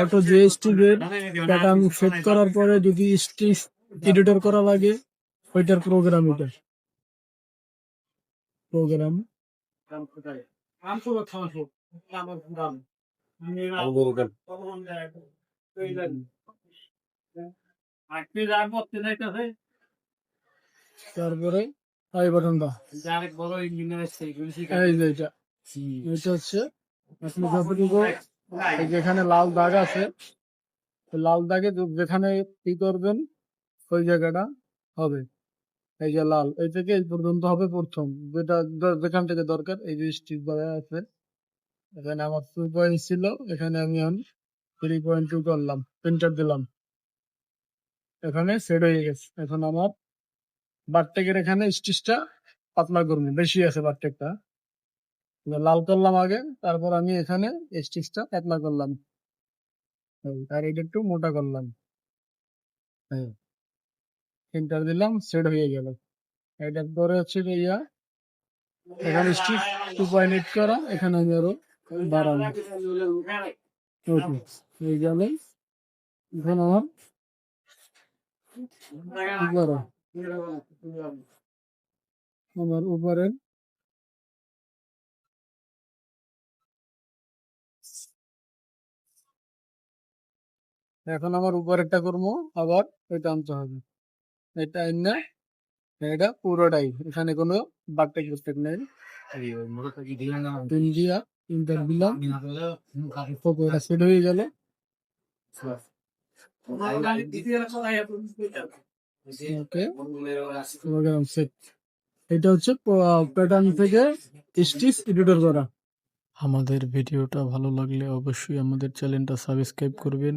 Auto জিএসটিভের pattern set করার পরে যদি স্টিচ এডিটর করা লাগে ওইটার প্রোগ্রাম এটা। প্রোগ্রাম তারপরে আই বাটনটা এই যে এটা। এটা হচ্ছে। আপনি যতটুকু এই যেখানে লাল দাগ আছে লাল দাগে যেখানে কি করবেন, ওই জায়গাটা হবে। এই যে লাল, এই থেকে এই পর্যন্ত হবে প্রথম। যেটা যেখান থেকে দরকার, এই যে স্টিক দেওয়া আছে। এখানে আমার টু পয়েন্ট ছিল, এখানে আমি এখন থ্রি পয়েন্ট টু করলাম প্রিন্টার দিলাম। এখানে সেট হয়ে গেছে। এখন আমার বারটেকের এখানে স্টিচটা পাতলা করব, বেশি আছে বারটেকটা লাল করলাম আগে, তারপর আমি এখানে স্টিচটা পাতলা করলাম। আর এটা একটু মোটা করলাম। এন্টার দিলাম, সেট হয়ে গেল। এটা পরে হচ্ছে ইয়া এখানে স্টিচ টু পয়েন্ট করা, এখানে আমি আরও বাড়াবো। ওকে এই গেল এখন আমার আমার উপরে এখন আমার উপর একটা করব আবার এটা আনতে হবে। এটা না এটা পুরোটাই এখানে কোনো বাগটা করতে নেই। দিলাম। সেট হয়ে গেল। এটা হচ্ছে প্যাটার্ন থেকে স্টিচ এডিটর করা। আমাদের ভিডিওটা ভালো লাগলে অবশ্যই আমাদের চ্যানেলটা সাবস্ক্রাইব করবেন।